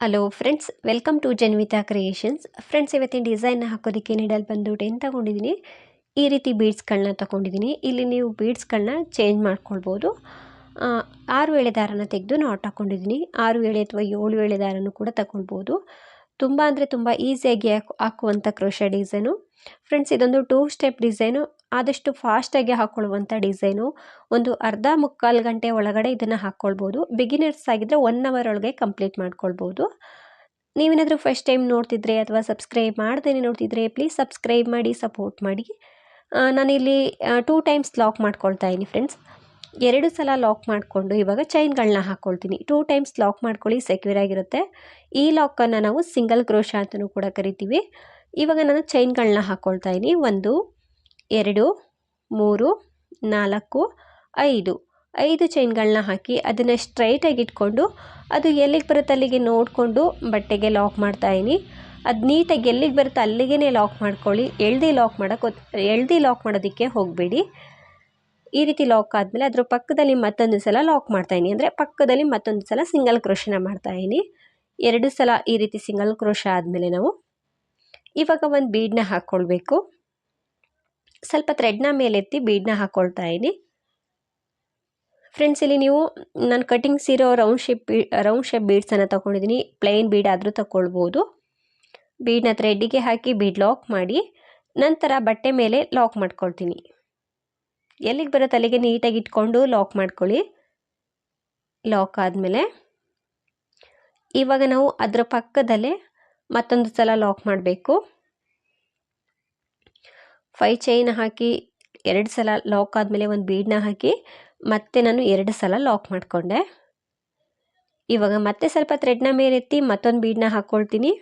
Hello friends welcome to Janvitha creations friends ಇವತ್ತಿನ design ಹಾಕೋದಕ್ಕೆ needle ಬಂದು ಟೆನ್ ತಗೊಂಡಿದ್ದೀನಿ ಈ ರೀತಿ ಬೀಡ್ಸ್ಗಳನ್ನ ತಗೊಂಡಿದ್ದೀನಿ ಇಲ್ಲಿ ನೀವು ಬೀಡ್ಸ್ಗಳನ್ನ ಚೇಂಜ್ ಮಾಡ್ಕೊಳ್ಬೋದು. ಆರು ಎಳೆ ದಾರನ ತೆಗೆದು ನಾಟ್ ಹಾಕ್ಕೊಂಡಿದ್ದೀನಿ ಆರು ಎಳೆ ಅಥವಾ ಏಳು ಎಳೆ ದಾರನೂ ಕೂಡ ತಗೊಳ್ಬೋದು. ತುಂಬ ಅಂದರೆ ತುಂಬ ಈಸಿಯಾಗಿ ಹಾಕು ಹಾಕುವಂಥ ಕ್ರೋಶ ಡಿಸೈನು ಫ್ರೆಂಡ್ಸ್ ಇದೊಂದು ಟೂ ಸ್ಟೆಪ್ ಡಿಸೈನು ಆದಷ್ಟು ಫಾಸ್ಟಾಗಿ ಹಾಕ್ಕೊಳ್ಳುವಂಥ ಡಿಸೈನು ಒಂದು ಅರ್ಧ ಮುಕ್ಕಾಲು ಗಂಟೆ ಒಳಗಡೆ ಇದನ್ನು ಹಾಕ್ಕೊಳ್ಬೋದು ಬಿಗಿನರ್ಸ್ ಆಗಿದ್ದರೆ ಒನ್ ಅವರ್ ಒಳಗೆ ಕಂಪ್ಲೀಟ್ ಮಾಡ್ಕೊಳ್ಬೋದು. ನೀವೇನಾದರೂ ಫಸ್ಟ್ ಟೈಮ್ ನೋಡ್ತಿದ್ರೆ ಅಥವಾ ಸಬ್ಸ್ಕ್ರೈಬ್ ಮಾಡ್ದೇನೆ ನೋಡ್ತಿದ್ರೆ ಪ್ಲೀಸ್ ಸಬ್ಸ್ಕ್ರೈಬ್ ಮಾಡಿ ಸಪೋರ್ಟ್ ಮಾಡಿ. ನಾನಿಲ್ಲಿ ಟೂ ಟೈಮ್ಸ್ ಲಾಕ್ ಮಾಡ್ಕೊಳ್ತಾ ಇದ್ದೀನಿ ಫ್ರೆಂಡ್ಸ್ ಎರಡು ಸಲ ಲಾಕ್ ಮಾಡಿಕೊಂಡು ಇವಾಗ ಚೈನ್ಗಳನ್ನ ಹಾಕ್ಕೊಳ್ತೀನಿ ಟೂ ಟೈಮ್ಸ್ ಲಾಕ್ ಮಾಡ್ಕೊಳ್ಳಿ ಸೆಕ್ಯೂರ್ ಆಗಿರುತ್ತೆ. ಈ ಲಾಕನ್ನು ನಾವು ಸಿಂಗಲ್ ಕ್ರೋಶ ಅಂತಲೂ ಕೂಡ ಕರಿತೀವಿ. ಇವಾಗ ನಾನು ಚೈನ್ಗಳನ್ನ ಹಾಕ್ಕೊಳ್ತಾ ಇದ್ದೀನಿ ಒಂದು, ಎರಡು, ಮೂರು, ನಾಲ್ಕು, ಐದು. ಐದು ಚೈನ್ಗಳನ್ನ ಹಾಕಿ ಅದನ್ನು ಸ್ಟ್ರೈಟಾಗಿ ಇಟ್ಕೊಂಡು ಅದು ಎಲ್ಲಿಗೆ ಬರುತ್ತೆ ಅಲ್ಲಿಗೆ ನೋಡಿಕೊಂಡು ಬಟ್ಟೆಗೆ ಲಾಕ್ ಮಾಡ್ತಾಯಿನಿ ಅದು ನೀಟಾಗಿ ಎಲ್ಲಿಗೆ ಬರುತ್ತೆ ಅಲ್ಲಿಗೆ ಲಾಕ್ ಮಾಡ್ಕೊಳ್ಳಿ. ಎಳ್ದಿ ಲಾಕ್ ಮಾಡೋಕ್ಕೆ ಎಳ್ದಿ ಲಾಕ್ ಮಾಡೋದಕ್ಕೆ ಹೋಗಬೇಡಿ. ಈ ರೀತಿ ಲಾಕ್ ಆದಮೇಲೆ ಅದರ ಪಕ್ಕದಲ್ಲಿ ಮತ್ತೊಂದು ಸಲ ಲಾಕ್ ಮಾಡ್ತಾಯಿನಿ ಅಂದರೆ ಪಕ್ಕದಲ್ಲಿ ಮತ್ತೊಂದು ಸಲ ಸಿಂಗಲ್ ಕ್ರೋಶನ ಮಾಡ್ತಾಯಿನಿ ಎರಡು ಸಲ ಈ ರೀತಿ ಸಿಂಗಲ್ ಕ್ರೋಶ ಆದಮೇಲೆ ನಾವು ಇವಾಗ ಒಂದು ಬೀಡನ್ನ ಹಾಕ್ಕೊಳ್ಬೇಕು ಸ್ವಲ್ಪ ಥ್ರೆಡ್ನ ಮೇಲೆತ್ತಿ ಬೀಡನ್ನ ಹಾಕ್ಕೊಳ್ತಾ ಇದ್ದೀನಿ ಫ್ರೆಂಡ್ಸ್ ಇಲ್ಲಿ ನೀವು ನಾನು ಕಟಿಂಗ್ಸ್ ಇರೋ ರೌಂಡ್ ಶೇಪ್ ಬೀ ರೌಂಡ್ ಶೇಪ್ ಬೀಡ್ಸನ್ನು ತೊಗೊಂಡಿದ್ದೀನಿ ಪ್ಲೈನ್ ಬೀಡ್ ಆದರೂ ತಗೊಳ್ಬೋದು. ಬೀಡನ್ನ ಥ್ರೆಡ್ಡಿಗೆ ಹಾಕಿ ಬೀಡ್ ಲಾಕ್ ಮಾಡಿ, ನಂತರ ಬಟ್ಟೆ ಮೇಲೆ ಲಾಕ್ ಮಾಡ್ಕೊಳ್ತೀನಿ. ಎಲ್ಲಿಗೆ ಬರೋ ತಲೆಗೆ ನೀಟಾಗಿ ಇಟ್ಕೊಂಡು ಲಾಕ್ ಮಾಡ್ಕೊಳ್ಳಿ. ಲಾಕ್ ಆದಮೇಲೆ ಇವಾಗ ನಾವು ಅದರ ಪಕ್ಕದಲ್ಲೇ ಮತ್ತೊಂದು ಸಲ ಲಾಕ್ ಮಾಡಬೇಕು. ಫೈ ಚೈನ್ ಹಾಕಿ ಎರಡು ಸಲ ಲಾಕ್ ಆದಮೇಲೆ ಒಂದು ಬೀಡನ್ನ ಹಾಕಿ ಮತ್ತೆ ನಾನು ಎರಡು ಸಲ ಲಾಕ್ ಮಾಡಿಕೊಂಡೆ. ಇವಾಗ ಮತ್ತೆ ಸ್ವಲ್ಪ ಥ್ರೆಡ್ನ ಮೇಲೆತ್ತಿ ಮತ್ತೊಂದು ಬೀಡನ್ನ ಹಾಕ್ಕೊಳ್ತೀನಿ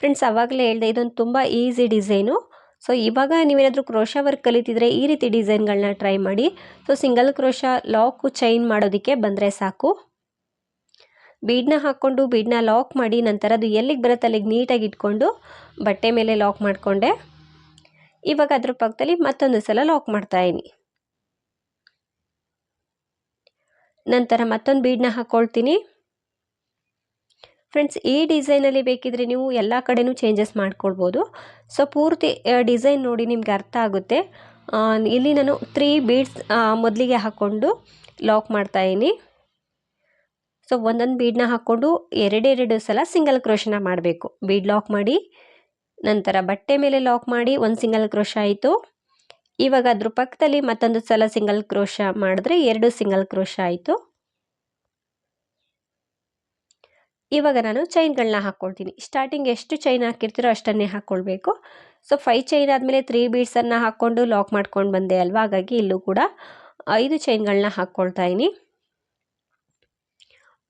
ಫ್ರೆಂಡ್ಸ್ ಆವಾಗಲೇ ಹೇಳಿದೆ, ಇದೊಂದು ತುಂಬ ಈಸಿ ಡಿಸೈನು ಸೊ ಇವಾಗ ನೀವೇನಾದರೂ ಕ್ರೋಶ ವರ್ಕ್ ಕಲಿತಿದ್ರೆ ಈ ರೀತಿ ಡಿಸೈನ್ಗಳನ್ನ ಟ್ರೈ ಮಾಡಿ. So single crochet lock chain ಮಾಡೋದಕ್ಕೆ ಬಂದರೆ ಸಾಕು. ಬೀಡನ್ನ ಹಾಕ್ಕೊಂಡು ಬೀಡನ್ನ ಲಾಕ್ ಮಾಡಿ ನಂತರ ಅದು ಎಲ್ಲಿಗೆ ಬರುತ್ತೆ ಅಲ್ಲಿಗೆ ನೀಟಾಗಿ ಇಟ್ಕೊಂಡು ಬಟ್ಟೆ ಮೇಲೆ ಲಾಕ್ ಮಾಡಿಕೊಂಡೆ. ಇವಾಗ ಅದ್ರ ಪಕ್ಕದಲ್ಲಿ ಮತ್ತೊಂದು ಸಲ ಲಾಕ್ ಮಾಡ್ತಾಯಿನಿ ನಂತರ ಮತ್ತೊಂದು ಬೀಡನ್ನ ಹಾಕ್ಕೊಳ್ತೀನಿ ಫ್ರೆಂಡ್ಸ್, ಈ ಡಿಸೈನಲ್ಲಿ ಬೇಕಿದ್ರೆ ನೀವು ಎಲ್ಲ ಕಡೆನೂ ಚೇಂಜಸ್ ಮಾಡ್ಕೊಳ್ಬೋದು. ಸೊ ಪೂರ್ತಿ ಡಿಸೈನ್ ನೋಡಿ ನಿಮಗೆ ಅರ್ಥ ಆಗುತ್ತೆ. ಇಲ್ಲಿ ನಾನು ತ್ರೀ ಬೀಡ್ಸ್ ಮೊದಲಿಗೆ ಹಾಕ್ಕೊಂಡು ಲಾಕ್ ಮಾಡ್ತಾಯಿನಿ ಸೊ ಒಂದೊಂದು ಬೀಡ್ನ ಹಾಕ್ಕೊಂಡು ಎರಡೆರಡು ಸಲ ಸಿಂಗಲ್ ಕ್ರೋಶನ ಮಾಡಬೇಕು. ಬೀಡ್ ಲಾಕ್ ಮಾಡಿ, ನಂತರ ಬಟ್ಟೆ ಮೇಲೆ ಲಾಕ್ ಮಾಡಿ ಒಂದು ಸಿಂಗಲ್ ಕ್ರೋಶ ಆಯಿತು. ಇವಾಗ ಅದ್ರ ಪಕ್ಕದಲ್ಲಿ ಮತ್ತೊಂದು ಸಲ ಸಿಂಗಲ್ ಕ್ರೋಶ ಮಾಡಿದ್ರೆ ಎರಡು ಸಿಂಗಲ್ ಕ್ರೋಶ ಆಯಿತು. ಇವಾಗ ನಾನು ಚೈನ್ಗಳನ್ನ ಹಾಕ್ಕೊಳ್ತೀನಿ ಸ್ಟಾರ್ಟಿಂಗ್ ಎಷ್ಟು ಚೈನ್ ಹಾಕಿರ್ತೀರೋ ಅಷ್ಟನ್ನೇ ಹಾಕ್ಕೊಳ್ಬೇಕು ಸೊ ಫೈ ಚೈನ್ ಆದಮೇಲೆ ತ್ರೀ ಬೀಡ್ಸನ್ನು ಹಾಕ್ಕೊಂಡು ಲಾಕ್ ಮಾಡ್ಕೊಂಡು ಬಂದೆ ಅಲ್ವಾ? ಹಾಗಾಗಿ ಇಲ್ಲೂ ಕೂಡ ಐದು ಚೈನ್ಗಳನ್ನ ಹಾಕ್ಕೊಳ್ತಾ ಇದ್ದೀನಿ.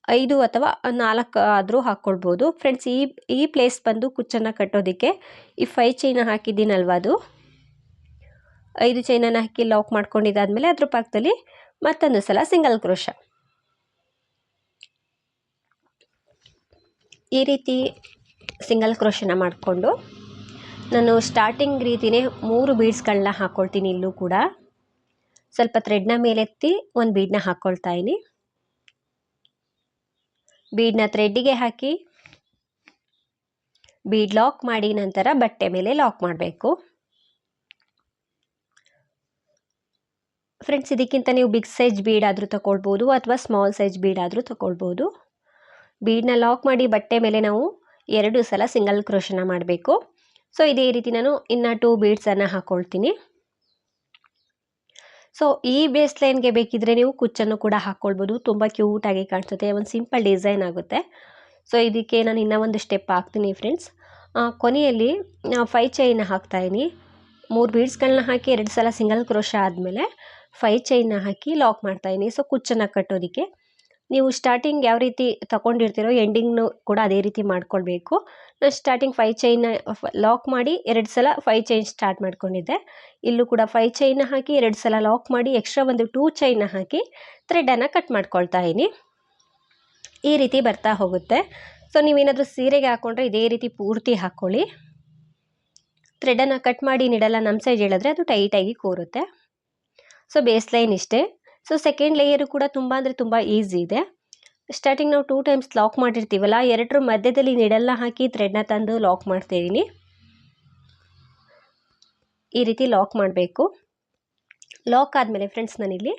ಐದು ಅಥವಾ ನಾಲ್ಕು ಆದರೂ ಹಾಕ್ಕೊಳ್ಬೋದು. ಫ್ರೆಂಡ್ಸ್ ಈ ಈ ಪ್ಲೇಸ್ ಬಂದು ಕುಚ್ಚನ್ನು ಕಟ್ಟೋದಕ್ಕೆ ಈ ಫೈ ಚೈನ ಹಾಕಿದ್ದೀನಲ್ವ ಅದು? ಐದು ಚೈನನ್ನು ಹಾಕಿ ಲಾಕ್ ಮಾಡ್ಕೊಂಡಿದ್ದಾದಮೇಲೆ ಅದ್ರ ಪಕ್ಕದಲ್ಲಿ ಮತ್ತೊಂದು ಸಲ ಸಿಂಗಲ್ ಕ್ರೋಶ ಈ ರೀತಿ ಸಿಂಗಲ್ ಕ್ರೋಶನ ಮಾಡಿಕೊಂಡು ನಾನು ಸ್ಟಾರ್ಟಿಂಗ್ ರೀತಿಯೇ ಮೂರು ಬೀಡ್ಸ್ಗಳನ್ನ ಹಾಕ್ಕೊಳ್ತೀನಿ ಇಲ್ಲೂ ಕೂಡ. ಸ್ವಲ್ಪ ಥ್ರೆಡ್ನ ಮೇಲೆತ್ತಿ ಒಂದು ಬೀಡನ್ನ ಹಾಕ್ಕೊಳ್ತಾ ಇದ್ದೀನಿ. ಬೀಡನ್ನ ಥ್ರೆಡ್ಡಿಗೆ ಹಾಕಿ, ಬೀಡ್ ಲಾಕ್ ಮಾಡಿ ನಂತರ ಬಟ್ಟೆ ಮೇಲೆ ಲಾಕ್ ಮಾಡಬೇಕು. ಫ್ರೆಂಡ್ಸ್ ಇದಕ್ಕಿಂತ ನೀವು ಬಿಗ್ ಸೈಜ್ ಬೀಡ್ ಆದರೂ ತಗೊಳ್ಬೋದು ಅಥವಾ ಸ್ಮಾಲ್ ಸೈಜ್ ಬೀಡ್ ಆದರೂ ತಗೊಳ್ಬೋದು ಬೀಡನ್ನ ಲಾಕ್ ಮಾಡಿ ಬಟ್ಟೆ ಮೇಲೆ ನಾವು ಎರಡು ಸಲ ಸಿಂಗಲ್ ಕ್ರೋಶನ ಮಾಡಬೇಕು. ಸೊ ಇದೇ ರೀತಿ ನಾನು ಇನ್ನು ಟೂ ಬೀಡ್ಸನ್ನು ಹಾಕ್ಕೊಳ್ತೀನಿ ಸೊ ಈ ಬೇಸ್ ಲೈನ್ಗೆ ಬೇಕಿದ್ರೆ ನೀವು ಕುಚ್ಚನ್ನು ಕೂಡ ಹಾಕ್ಕೊಳ್ಬೋದು ತುಂಬ ಕ್ಯೂಟಾಗಿ ಕಾಣಿಸುತ್ತೆ. ಒಂದು ಸಿಂಪಲ್ ಡಿಸೈನ್ ಆಗುತ್ತೆ. ಸೊ ಇದಕ್ಕೆ ನಾನು ಇನ್ನೂ ಒಂದು ಸ್ಟೆಪ್ ಹಾಕ್ತೀನಿ ಫ್ರೆಂಡ್ಸ್ ಕೊನೆಯಲ್ಲಿ ಫೈ ಚೈನ್ ಹಾಕ್ತಾಯಿನಿ ಮೂರು ಬೀಡ್ಸ್ಗಳನ್ನ ಹಾಕಿ, ಎರಡು ಸಲ ಸಿಂಗಲ್ ಕ್ರೋಶ ಆದಮೇಲೆ ಫೈ ಚೈನ್ನ ಹಾಕಿ ಲಾಕ್ ಮಾಡ್ತಾಯಿನಿ ಸೊ ಕುಚ್ಚನ್ನು ಕಟ್ಟೋದಕ್ಕೆ. ನೀವು ಸ್ಟಾರ್ಟಿಂಗ್ ಯಾವ ರೀತಿ ತಗೊಂಡಿರ್ತೀರೋ ಎಂಡಿಂಗ್ನು ಕೂಡ ಅದೇ ರೀತಿ ಮಾಡ್ಕೊಳ್ಬೇಕು. ಸ್ಟಾರ್ಟಿಂಗ್ ಫೈ ಚೈನ್ ಲಾಕ್ ಮಾಡಿ ಎರಡು ಸಲ ಫೈ ಚೈನ್ ಸ್ಟಾರ್ಟ್ ಮಾಡ್ಕೊಂಡಿದ್ದೆ. ಇಲ್ಲೂ ಕೂಡ ಫೈ ಚೈನ್ ಹಾಕಿ ಎರಡು ಸಲ ಲಾಕ್ ಮಾಡಿ ಎಕ್ಸ್ಟ್ರಾ ಒಂದು ಟೂ ಚೈನ ಹಾಕಿ ಥ್ರೆಡನ್ನು ಕಟ್ ಮಾಡ್ಕೊಳ್ತಾ ಇದ್ದೀನಿ. ಈ ರೀತಿ ಬರ್ತಾ ಹೋಗುತ್ತೆ. ಸೊ ನೀವೇನಾದರೂ ಸೀರೆಗೆ ಹಾಕ್ಕೊಂಡ್ರೆ ಇದೇ ರೀತಿ ಪೂರ್ತಿ ಹಾಕ್ಕೊಳ್ಳಿ ಥ್ರೆಡನ್ನು ಕಟ್ ಮಾಡಿ ನೀಡಲ್ಲ ನಮ್ಮ ಸೈಜ್ ಹೇಳಿದ್ರೆ ಅದು ಟೈಟಾಗಿ ಕೂರುತ್ತೆ. ಸೊ ಬೇಸ್ ಲೈನ್ ಇಷ್ಟೇ. ಸೊ ಸೆಕೆಂಡ್ ಲೇಯರು ಕೂಡ ತುಂಬ ಅಂದರೆ ತುಂಬ ಈಸಿ ಇದೆ. ಸ್ಟಾರ್ಟಿಂಗ್ ನಾವು ಟೂ ಟೈಮ್ಸ್ ಲಾಕ್ ಮಾಡಿರ್ತೀವಲ್ಲ ಎರಡರ ಮಧ್ಯದಲ್ಲಿ ನೀಡೆಲ್ಲ ಹಾಕಿ ಥ್ರೆಡ್ನ ತಂದು ಲಾಕ್ ಮಾಡ್ತಾಯಿದ್ದೀನಿ ಈ ರೀತಿ ಲಾಕ್ ಮಾಡಬೇಕು. ಲಾಕ್ ಆದಮೇಲೆ ಫ್ರೆಂಡ್ಸ್ ನಾನಿಲ್ಲಿ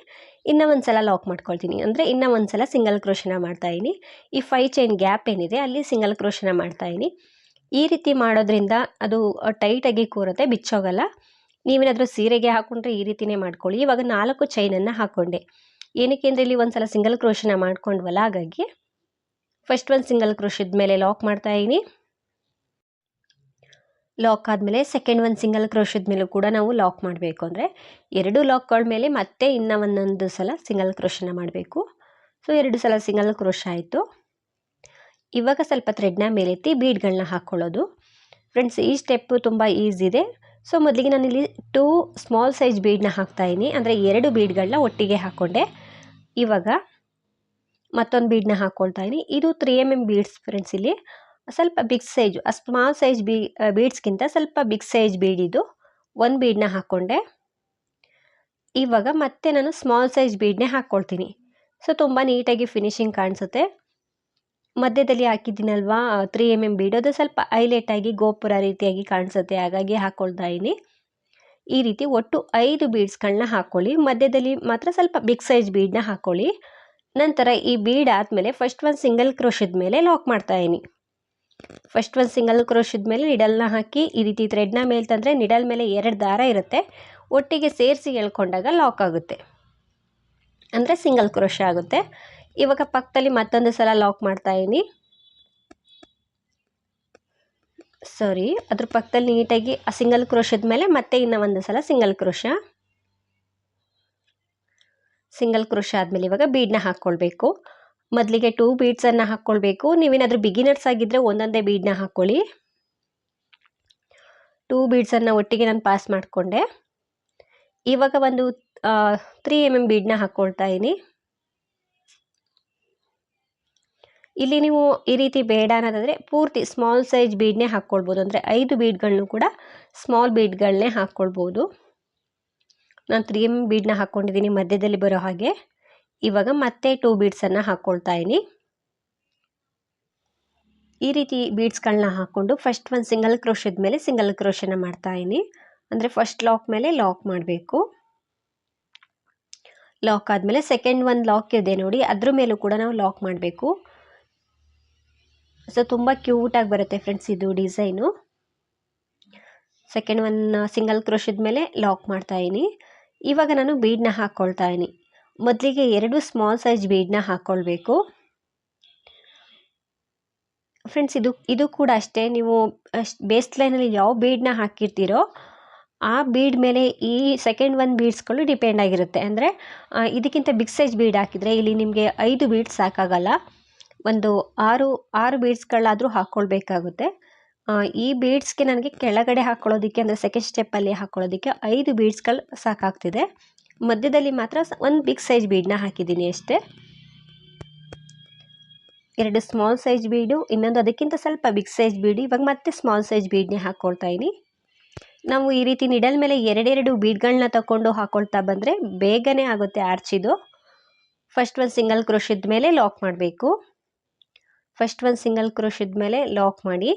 ಇನ್ನೂ ಒಂದು ಸಲ ಲಾಕ್ ಮಾಡ್ಕೊಳ್ತೀನಿ. ಅಂದರೆ ಇನ್ನೂ ಒಂದು ಸಲ ಸಿಂಗಲ್ ಕ್ರೋಶನ ಮಾಡ್ತಾಯಿನಿ ಈ ಫೈ ಚೈನ್ ಗ್ಯಾಪ್ ಏನಿದೆ, ಅಲ್ಲಿ ಸಿಂಗಲ್ ಕ್ರೋಶನ ಮಾಡ್ತಾಯಿನಿ ಈ ರೀತಿ ಮಾಡೋದ್ರಿಂದ ಅದು ಟೈಟಾಗಿ ಕೂರುತ್ತೆ, ಬಿಚ್ಚೋಗಲ್ಲ. ನೀವೇನಾದರೂ ಸೀರೆಗೆ ಹಾಕ್ಕೊಂಡ್ರೆ ಈ ರೀತಿಯೇ ಮಾಡ್ಕೊಳ್ಳಿ. ಇವಾಗ ನಾಲ್ಕು ಚೈನನ್ನು ಹಾಕ್ಕೊಂಡೆ ಏನಕ್ಕೆ ಅಂದರೆ ಇಲ್ಲಿ ಒಂದು ಸಲ ಸಿಂಗಲ್ ಕ್ರೋಶನ ಮಾಡ್ಕೊಂಡ್ವಲ್ಲ, ಹಾಗಾಗಿ ಫಸ್ಟ್ ಒಂದು ಸಿಂಗಲ್ ಕ್ರೋಶದ ಮೇಲೆ ಲಾಕ್ ಮಾಡ್ತಾಯಿದ್ದೀನಿ ಲಾಕ್ ಆದಮೇಲೆ ಸೆಕೆಂಡ್ ಒಂದು ಸಿಂಗಲ್ ಕ್ರೋಶದ ಮೇಲೂ ಕೂಡ ನಾವು ಲಾಕ್ ಮಾಡಬೇಕು ಅಂದರೆ ಎರಡು ಲಾಕ್ಗಳ ಮೇಲೆ ಮತ್ತೆ ಇನ್ನೂ ಒಂದೊಂದು ಸಲ ಸಿಂಗಲ್ ಕ್ರೋಶನ ಮಾಡಬೇಕು. ಸೊ ಎರಡು ಸಲ ಸಿಂಗಲ್ ಕ್ರೋಶ ಆಯಿತು. ಇವಾಗ ಸ್ವಲ್ಪ ಥ್ರೆಡ್ನ ಮೇಲೆತ್ತಿ ಬೀಡ್ಗಳನ್ನ ಹಾಕ್ಕೊಳ್ಳೋದು ಫ್ರೆಂಡ್ಸ್ ಈ ಸ್ಟೆಪ್ಪು ತುಂಬ ಈಸಿ ಇದೆ. ಸೊ ಮೊದಲಿಗೆ ನಾನಿಲ್ಲಿ ಟೂ ಸ್ಮಾಲ್ ಸೈಜ್ ಬೀಡನ್ನ ಹಾಕ್ತಾಯಿನಿ ಅಂದರೆ ಎರಡು ಬೀಡ್ಗಳನ್ನ ಒಟ್ಟಿಗೆ ಹಾಕ್ಕೊಂಡೆ ಇವಾಗ ಮತ್ತೊಂದು ಬೀಡ್ನ ಹಾಕ್ಕೊಳ್ತಾ ಇದ್ದೀನಿ ಇದು three M M beads friends ಇಲ್ಲಿ. ಸ್ವಲ್ಪ ಬಿಗ್ ಸೈಜು ಆ ಸ್ಮಾಲ್ ಸೈಜ್ ಬೀ ಬೀಡ್ಸ್ಗಿಂತ ಸ್ವಲ್ಪ ಬಿಗ್ ಸೈಜ್ ಬೀಡಿದು ಒಂದು ಬೀಡ್ನ ಹಾಕ್ಕೊಂಡೆ ಇವಾಗ ಮತ್ತೆ ನಾನು ಸ್ಮಾಲ್ ಸೈಜ್ ಬೀಡ್ನೇ ಹಾಕ್ಕೊಳ್ತೀನಿ ಸೊ ತುಂಬ ನೀಟಾಗಿ ಫಿನಿಶಿಂಗ್ ಕಾಣಿಸುತ್ತೆ. ಮಧ್ಯದಲ್ಲಿ ಹಾಕಿದ್ದೀನಲ್ವಾ ತ್ರೀ ಎಂ ಎಂ ಬೀಡ್ ಅದು ಸ್ವಲ್ಪ ಹೈಲೈಟಾಗಿ ಗೋಪುರ ರೀತಿಯಾಗಿ ಕಾಣಿಸುತ್ತೆ. ಹಾಗಾಗಿ ಹಾಕ್ಕೊಳ್ತಾ ಇದ್ದೀನಿ ಈ ರೀತಿ ಒಟ್ಟು ಐದು ಬೀಡ್ಸ್ಗಳನ್ನ ಹಾಕ್ಕೊಳ್ಳಿ ಮಧ್ಯದಲ್ಲಿ ಮಾತ್ರ ಸ್ವಲ್ಪ ಬಿಗ್ ಸೈಜ್ ಬೀಡನ್ನ ಹಾಕ್ಕೊಳ್ಳಿ ನಂತರ ಈ ಬೀಡ್ ಆದಮೇಲೆ ಫಸ್ಟ್ ಒಂದು ಸಿಂಗಲ್ ಕ್ರೋಶದ ಮೇಲೆ ಲಾಕ್ ಮಾಡ್ತಾಯಿನಿ ಫಸ್ಟ್ ಒಂದು ಸಿಂಗಲ್ ಕ್ರೋಶದ ಮೇಲೆ ನಿಡಲ್ನ ಹಾಕಿ, ಈ ರೀತಿ ಥ್ರೆಡ್ನ ಮೇಲೆ ತಂದರೆ ನಿಡಲ್ ಮೇಲೆ ಎರಡು ದಾರ ಇರುತ್ತೆ. ಒಟ್ಟಿಗೆ ಸೇರಿಸಿ ಎಳ್ಕೊಂಡಾಗ ಲಾಕ್ ಆಗುತ್ತೆ. ಅಂದರೆ ಸಿಂಗಲ್ ಕ್ರೋಶ ಆಗುತ್ತೆ. ಇವಾಗ ಪಕ್ಕದಲ್ಲಿ ಮತ್ತೊಂದು ಸಲ ಲಾಕ್ ಮಾಡ್ತಾಯಿನಿ ಸಾರಿ ಅದ್ರ ಪಕ್ಕದಲ್ಲಿ ನೀಟಾಗಿ ಆ ಸಿಂಗಲ್ ಕ್ರೋಶದ ಮೇಲೆ ಮತ್ತೆ ಇನ್ನೂ ಒಂದು ಸಲ ಸಿಂಗಲ್ ಕ್ರೋಶ ಸಿಂಗಲ್ ಕ್ರೋಶ ಆದಮೇಲೆ ಇವಾಗ ಬೀಡನ್ನ ಹಾಕ್ಕೊಳ್ಬೇಕು. ಮೊದಲಿಗೆ ಟೂ ಬೀಡ್ಸನ್ನು ಹಾಕ್ಕೊಳ್ಬೇಕು. ನೀವೇನಾದರೂ ಬಿಗಿನರ್ಸ್ ಆಗಿದ್ದರೆ ಒಂದೊಂದೇ ಬೀಡನ್ನ ಹಾಕ್ಕೊಳ್ಳಿ. ಟೂ ಬೀಡ್ಸನ್ನು ಒಟ್ಟಿಗೆ ನಾನು ಪಾಸ್ ಮಾಡಿಕೊಂಡೆ. ಇವಾಗ ಒಂದು ತ್ರೀ ಎಂ ಎಂ ಬೀಡನ್ನ ಹಾಕ್ಕೊಳ್ತಾ ಇದ್ದೀನಿ ಇಲ್ಲಿ ನೀವು ಈ ರೀತಿ ಬೇಡ ಅನ್ನೋದಾದರೆ ಪೂರ್ತಿ ಸ್ಮಾಲ್ ಸೈಜ್ ಬೀಡ್ನೇ ಹಾಕ್ಕೊಳ್ಬೋದು ಅಂದರೆ ಐದು ಬೀಡ್ಗಳನ್ನು ಕೂಡ ಸ್ಮಾಲ್ ಬೀಡ್ಗಳನ್ನೇ ಹಾಕ್ಕೊಳ್ಬೋದು ನಾನು ತ್ರೀ ಎಂ ಬೀಡನ್ನ ಹಾಕ್ಕೊಂಡಿದ್ದೀನಿ ಮಧ್ಯದಲ್ಲಿ ಬರೋ ಹಾಗೆ. ಇವಾಗ ಮತ್ತೆ ಟೂ ಬೀಡ್ಸನ್ನು ಹಾಕ್ಕೊಳ್ತಾ ಇದ್ದೀನಿ. ಈ ರೀತಿ ಬೀಡ್ಸ್ಗಳನ್ನ ಹಾಕ್ಕೊಂಡು ಫಸ್ಟ್ ಒಂದು ಸಿಂಗಲ್ ಕ್ರೋಶದ ಮೇಲೆ ಸಿಂಗಲ್ ಕ್ರೋಶನ ಮಾಡ್ತಾ ಇದ್ದೀನಿ. ಅಂದರೆ ಫಸ್ಟ್ ಲಾಕ್ ಮೇಲೆ ಲಾಕ್ ಮಾಡಬೇಕು. ಲಾಕ್ ಆದಮೇಲೆ ಸೆಕೆಂಡ್ ಒಂದು ಲಾಕ್ ಇದೆ ನೋಡಿ, ಅದ್ರ ಮೇಲೂ ಕೂಡ ನಾವು ಲಾಕ್ ಮಾಡಬೇಕು. ಸೊ ತುಂಬ ಕ್ಯೂಟಾಗಿ ಬರುತ್ತೆ ಫ್ರೆಂಡ್ಸ್ ಇದು ಡಿಸೈನು ಸೆಕೆಂಡ್ ಒನ್ ಸಿಂಗಲ್ ಕ್ರೋಶದ ಮೇಲೆ ಲಾಕ್ ಮಾಡ್ತಾ ಇದ್ದೀನಿ. ಇವಾಗ ನಾನು ಬೀಡನ್ನ ಹಾಕ್ಕೊಳ್ತಾ ಇದ್ದೀನಿ. ಮೊದಲಿಗೆ ಎರಡು ಸ್ಮಾಲ್ ಸೈಜ್ ಬೀಡನ್ನ ಹಾಕ್ಕೊಳ್ಬೇಕು ಫ್ರೆಂಡ್ಸ್ ಇದು ಇದು ಕೂಡ ಅಷ್ಟೇ. ನೀವು ಬೇಸ್ ಲೈನಲ್ಲಿ ಯಾವ ಬೀಡನ್ನ ಹಾಕಿರ್ತೀರೋ, ಆ ಬೀಡ್ ಮೇಲೆ ಈ ಸೆಕೆಂಡ್ ಒನ್ ಬೀಡ್ಸ್ಗಳು ಡಿಪೆಂಡ್ ಆಗಿರುತ್ತೆ. ಅಂದರೆ ಇದಕ್ಕಿಂತ ಬಿಗ್ ಸೈಜ್ ಬೀಡ್ ಹಾಕಿದರೆ ಇಲ್ಲಿ ನಿಮಗೆ ಐದು ಬೀಡ್ಸ್ ಸಾಕಾಗಲ್ಲ. ಒಂದು ಆರು ಆರು ಬೀಡ್ಸ್ಗಳಾದರೂ ಹಾಕ್ಕೊಳ್ಬೇಕಾಗುತ್ತೆ ಈ ಬೀಡ್ಸ್ಗೆ ನನಗೆ ಕೆಳಗಡೆ ಹಾಕ್ಕೊಳ್ಳೋದಕ್ಕೆ ಅಂದರೆ ಸೆಕೆಂಡ್ ಸ್ಟೆಪ್ಪಲ್ಲಿ ಹಾಕ್ಕೊಳ್ಳೋದಕ್ಕೆ ಐದು ಬೀಡ್ಸ್ಗಳು ಸಾಕಾಗ್ತಿದೆ. ಮಧ್ಯದಲ್ಲಿ ಮಾತ್ರ ಒಂದು ಬಿಗ್ ಸೈಜ್ ಬೀಡನ್ನ ಹಾಕಿದ್ದೀನಿ ಅಷ್ಟೇ. ಎರಡು ಸ್ಮಾಲ್ ಸೈಜ್ ಬೀಡು ಇನ್ನೊಂದು ಅದಕ್ಕಿಂತ ಸ್ವಲ್ಪ ಬಿಗ್ ಸೈಜ್ ಬೀಡು ಇವಾಗ ಮತ್ತೆ ಸ್ಮಾಲ್ ಸೈಜ್ ಬೀಡನ್ನೇ ಹಾಕ್ಕೊಳ್ತಾ ಇದ್ದೀನಿ ನಾವು ಈ ರೀತಿ ನಿಡಲ್ ಮೇಲೆ ಎರಡೆರಡು ಬೀಡ್ಗಳನ್ನ ತಗೊಂಡು ಹಾಕ್ಕೊಳ್ತಾ ಬಂದರೆ ಬೇಗನೆ ಆಗುತ್ತೆ ಆರ್ಚಿದು ಫಸ್ಟ್ ಒಂದು ಸಿಂಗಲ್ ಕ್ರೋಶದ ಮೇಲೆ ಲಾಕ್ ಮಾಡಬೇಕು. ಫಸ್ಟ್ ಒಂದು ಸಿಂಗಲ್ ಕ್ರೋಶದ ಮೇಲೆ ಲಾಕ್ ಮಾಡಿ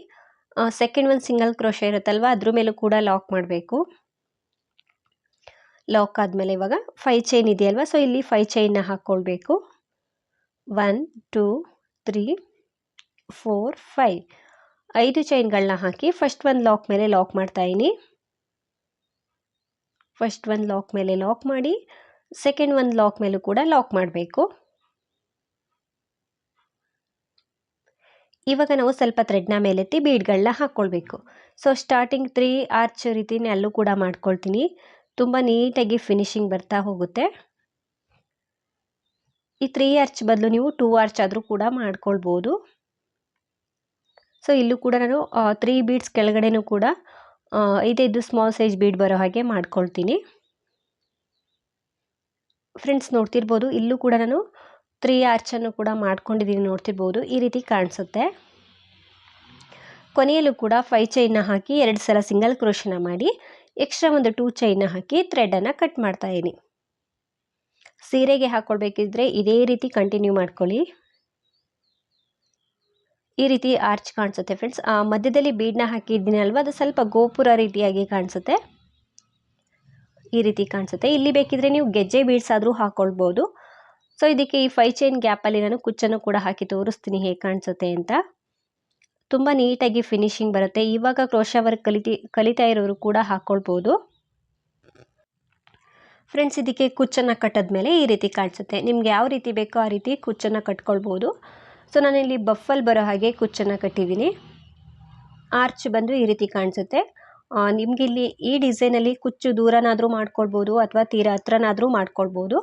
ಸೆಕೆಂಡ್ ಒಂದು ಸಿಂಗಲ್ ಕ್ರೋಶ ಇರುತ್ತಲ್ವ, ಅದ್ರ ಮೇಲೂ ಕೂಡ ಲಾಕ್ ಮಾಡಬೇಕು. ಲಾಕ್ ಆದಮೇಲೆ ಇವಾಗ ಫೈ ಚೈನ್ ಇದೆಯಲ್ವ ಸೊ ಇಲ್ಲಿ ಫೈ ಚೈನ್ನ ಹಾಕ್ಕೊಳ್ಬೇಕು. One two three four five ಐದು ಚೈನ್ಗಳನ್ನ ಹಾಕಿ ಫಸ್ಟ್ ಒಂದು ಲಾಕ್ ಮೇಲೆ ಲಾಕ್ ಮಾಡ್ತಾಯಿನಿ ಫಸ್ಟ್ ಒಂದು ಲಾಕ್ ಮೇಲೆ ಲಾಕ್ ಮಾಡಿ ಸೆಕೆಂಡ್ ಒಂದು ಲಾಕ್ ಮೇಲೂ ಕೂಡ ಲಾಕ್ ಮಾಡಬೇಕು. ಇವಾಗ ನಾವು ಸ್ವಲ್ಪ ಥ್ರೆಡ್ನ ಮೇಲೆತ್ತಿ ಬೀಡ್ಗಳನ್ನ ಹಾಕ್ಕೊಳ್ಬೇಕು ಸೊ ಸ್ಟಾರ್ಟಿಂಗ್ ತ್ರೀ ಆರ್ಚ್ ರೀತಿನೇ ಅಲ್ಲೂ ಕೂಡ ಮಾಡ್ಕೊಳ್ತೀನಿ. ತುಂಬ ನೀಟಾಗಿ ಫಿನಿಶಿಂಗ್ ಬರ್ತಾ ಹೋಗುತ್ತೆ. ಈ ತ್ರೀ ಆರ್ಚ್ ಬದಲು ನೀವು ಟೂ ಆರ್ಚ್ ಆದರೂ ಕೂಡ ಮಾಡ್ಕೊಳ್ಬೋದು. ಸೊ ಇಲ್ಲೂ ಕೂಡ ನಾನು ತ್ರೀ ಬೀಡ್ಸ್ ಕೆಳಗಡೆನೂ ಕೂಡ ಐದೈದು ಸ್ಮಾಲ್ ಸೈಜ್ ಬೀಡ್ ಬರೋ ಹಾಗೆ ಮಾಡ್ಕೊಳ್ತೀನಿ. ಫ್ರೆಂಡ್ಸ್ ನೋಡ್ತಿರ್ಬೋದು, ಇಲ್ಲೂ ಕೂಡ ನಾನು ತ್ರೀ ಆರ್ಚನ್ನು ಕೂಡ ಮಾಡ್ಕೊಂಡಿದ್ದೀನಿ ನೋಡ್ತಿರ್ಬೋದು. ಈ ರೀತಿ ಕಾಣಿಸುತ್ತೆ. ಕೊನೆಯಲ್ಲೂ ಕೂಡ ಫೈ ಚೈನ್ನ ಹಾಕಿ ಎರಡು ಸಲ ಸಿಂಗಲ್ ಕ್ರೋಶನ ಮಾಡಿ ಎಕ್ಸ್ಟ್ರಾ ಒಂದು ಟೂ ಚೈನ್ನ ಹಾಕಿ ಥ್ರೆಡನ್ನು ಕಟ್ ಮಾಡ್ತಾಯಿದ್ದೀನಿ ಸೀರೆಗೆ ಹಾಕ್ಕೊಳ್ಬೇಕಿದ್ರೆ ಇದೇ ರೀತಿ ಕಂಟಿನ್ಯೂ ಮಾಡ್ಕೊಳ್ಳಿ. ಈ ರೀತಿ ಆರ್ಚ್ ಕಾಣಿಸುತ್ತೆ ಫ್ರೆಂಡ್ಸ್ ಮಧ್ಯದಲ್ಲಿ ಬೀಡ್ನ ಹಾಕಿದ್ದೀನಿ ಅಲ್ವಾ ಅದು ಸ್ವಲ್ಪ ಗೋಪುರ ರೀತಿಯಾಗಿ ಕಾಣಿಸುತ್ತೆ. ಈ ರೀತಿ ಕಾಣಿಸುತ್ತೆ. ಇಲ್ಲಿ ಬೇಕಿದ್ರೆ ನೀವು ಗೆಜ್ಜೆ ಬೀಡ್ಸ್ ಆದರೂ ಹಾಕ್ಕೊಳ್ಬೋದು ಸೊ ಇದಕ್ಕೆ ಈ ಫೈ ಚೈನ್ ಗ್ಯಾಪಲ್ಲಿ ನಾನು ಕುಚ್ಚನ್ನು ಕೂಡ ಹಾಕಿ ತೋರಿಸ್ತೀನಿ ಹೇಗೆ ಕಾಣಿಸುತ್ತೆ ಅಂತ. ತುಂಬ ನೀಟಾಗಿ ಫಿನಿಶಿಂಗ್ ಬರುತ್ತೆ. ಇವಾಗ ಕ್ರೋಶ ವರ್ಕ್ ಕಲಿತಿ, ಕಲಿತಾ ಇರೋರು ಕೂಡ ಹಾಕ್ಕೊಳ್ಬೋದು ಫ್ರೆಂಡ್ಸ್ ಇದಕ್ಕೆ ಕುಚ್ಚನ್ನು ಕಟ್ಟಿದ್ಮೇಲೆ ಈ ರೀತಿ ಕಾಣಿಸುತ್ತೆ. ನಿಮ್ಗೆ ಯಾವ ರೀತಿ ಬೇಕೋ ಆ ರೀತಿ ಕುಚ್ಚನ್ನು ಕಟ್ಕೊಳ್ಬೋದು. ಸೊ ನಾನಿಲ್ಲಿ ಬಫಲ್ ಬರೋ ಹಾಗೆ ಕುಚ್ಚನ್ನು ಕಟ್ಟಿದ್ದೀನಿ. ಆರ್ಚ್ ಬಂದು ಈ ರೀತಿ ಕಾಣಿಸುತ್ತೆ. ನಿಮಗಿಲ್ಲಿ ಈ ಡಿಸೈನಲ್ಲಿ ಕುಚ್ಚು ದೂರನಾದರೂ ಮಾಡ್ಕೊಳ್ಬೋದು ಅಥವಾ ತೀರ ಹತ್ರನಾದರೂ ಮಾಡ್ಕೊಳ್ಬೋದು.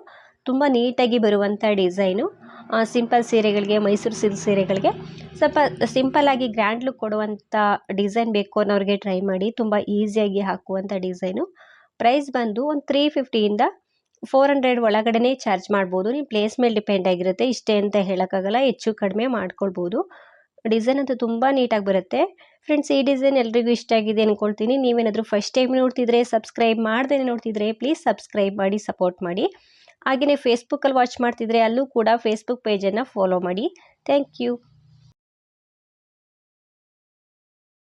ತುಂಬ ನೀಟಾಗಿ ಬರುವಂಥ ಡಿಸೈನು. ಸಿಂಪಲ್ ಸೀರೆಗಳಿಗೆ, ಮೈಸೂರು ಸಿಲ್ಕ್ ಸೀರೆಗಳಿಗೆ. ಸ್ವಲ್ಪ ಸಿಂಪಲ್ಲಾಗಿ ಗ್ರ್ಯಾಂಡ್ ಲುಕ್ ಕೊಡುವಂಥ ಡಿಸೈನ್ ಬೇಕು ಅನ್ನೋರಿಗೆ ಟ್ರೈ ಮಾಡಿ. ತುಂಬ ಈಸಿಯಾಗಿ ಹಾಕುವಂಥ ಡಿಸೈನು. ಪ್ರೈಸ್ ಬಂದು ಒಂದು ತ್ರೀ ಫಿಫ್ಟಿಯಿಂದ ಫೋರ್ ಹಂಡ್ರೆಡ್ ಒಳಗಡೆ ಚಾರ್ಜ್ ಮಾಡ್ಬೋದು. ನಿಮ್ಮ ಪ್ಲೇಸ್ ಮೇಲೆ ಡಿಪೆಂಡ್ ಆಗಿರುತ್ತೆ. ಇಷ್ಟೇ ಅಂತ ಹೇಳೋಕ್ಕಾಗಲ್ಲ. ಹೆಚ್ಚು ಕಡಿಮೆ ಮಾಡ್ಕೊಳ್ಬೋದು. ಡಿಸೈನ್ ಅಂತೂ ತುಂಬ ನೀಟಾಗಿ ಬರುತ್ತೆ. ಫ್ರೆಂಡ್ಸ್, ಈ ಡಿಸೈನ್ ಎಲ್ರಿಗೂ ಇಷ್ಟ ಆಗಿದೆ ಅಂದ್ಕೊಳ್ತೀನಿ ನೀವೇನಾದರೂ ಫಸ್ಟ್ ಟೈಮ್ ನೋಡ್ತಿದ್ರೆ, ಸಬ್ಸ್ಕ್ರೈಬ್ ಮಾಡ್ದೇ ನೋಡ್ತಿದ್ರೆ, ಪ್ಲೀಸ್ ಸಬ್ಸ್ಕ್ರೈಬ್ ಮಾಡಿ, ಸಪೋರ್ಟ್ ಮಾಡಿ. ಹಾಗೆಯೇ ಫೇಸ್ಬುಕ್ಕಲ್ಲಿ ವಾಚ್ ಮಾಡ್ತಿದ್ರೆ ಅಲ್ಲೂ ಕೂಡ ಫೇಸ್ಬುಕ್ ಪೇಜನ್ನು ಫಾಲೋ ಮಾಡಿ. Thank you